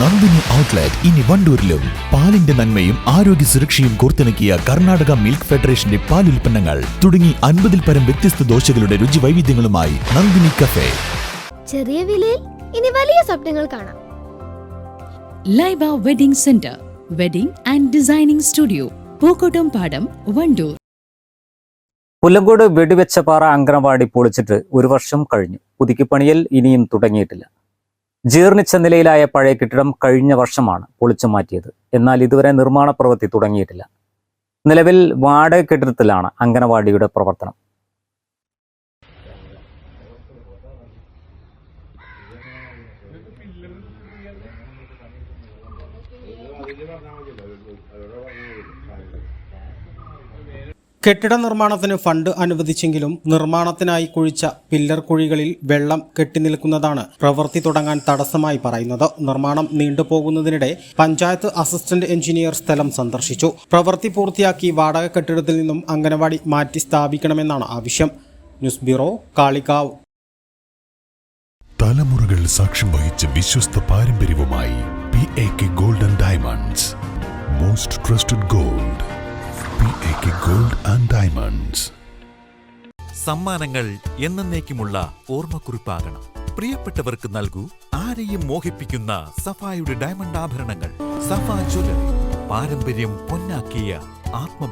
Nandini outlet ഇനി വണ്ടൂരിലും. പാലിന്റെ നന്മയും ആരോഗ്യ സുരക്ഷയും കോർത്തിണക്കിയ കർണാടക മിൽക്ക് ഫെഡറേഷന്റെ പാൽ ഉൽപ്പന്നങ്ങൾ തുടങ്ങി അൻപതിൽ പരം വ്യത്യസ്ത ദോശകളുടെ രുചി വൈവിധ്യങ്ങളുമായി നന്ദിനി കഫേ. ചെറിയ വിലയിൽ ഇനി വലിയ സ്വപ്നങ്ങൾ കാണാം. Laiba wedding centre wedding and designing studio Pookkottumpadam Wandoor. Pullangode വെടിവെച്ച പാറ അങ്കണവാടി പൊളിച്ചിട്ട് ഒരു വർഷം കഴിഞ്ഞു. പുതുക്കിപ്പണിയൽ ഇനിയും തുടങ്ങിയിട്ടില്ല. ജീർണിച്ച നിലയിലായ പഴയ കെട്ടിടം കഴിഞ്ഞ വർഷമാണ് പൊളിച്ചു മാറ്റിയത്. എന്നാൽ ഇതുവരെ നിർമ്മാണ പ്രവൃത്തി തുടങ്ങിയിട്ടില്ല. നിലവിൽ വാടക കെട്ടിടത്തിലാണ് അംഗനവാടിയുടെ പ്രവർത്തനം. കെട്ടിട നിർമ്മാണത്തിന് ഫണ്ട് അനുവദിച്ചെങ്കിലും നിർമ്മാണത്തിനായി കുഴിച്ച പില്ലർ കുഴികളിൽ വെള്ളം കെട്ടിനിൽക്കുന്നതാണ് പ്രവൃത്തി തുടങ്ങാൻ തടസ്സമായി പറയുന്നത്. നിർമ്മാണം നീണ്ടുപോകുന്നതിനിടെ പഞ്ചായത്ത് അസിസ്റ്റന്റ് എഞ്ചിനീയർ സ്ഥലം സന്ദർശിച്ചു. പ്രവൃത്തി പൂർത്തിയാക്കി വാടക കെട്ടിടത്തിൽ നിന്നും അംഗനവാടി മാറ്റി സ്ഥാപിക്കണമെന്നാണ് ആവശ്യം. News bureau Kalikavu. തലമുറകൾ സാക്ഷ്യം വഹിച്ച വിശ്വസ്ത പാരമ്പര്യവുമായി P A K golden diamonds most trusted gold gold and diamonds സമ്മാനങ്ങൾ എന്നേക്കുമുള്ള ഓർമ്മക്കുറിപ്പാകണം. പ്രിയപ്പെട്ടവർക്ക് നൽകൂ ആരെയും മോഹിപ്പിക്കുന്ന സഫായുടെ ഡയമണ്ട് ആഭരണങ്ങൾ. സഫ ജ്വല പാരമ്പര്യം പൊന്നാക്കിയ ആത്മ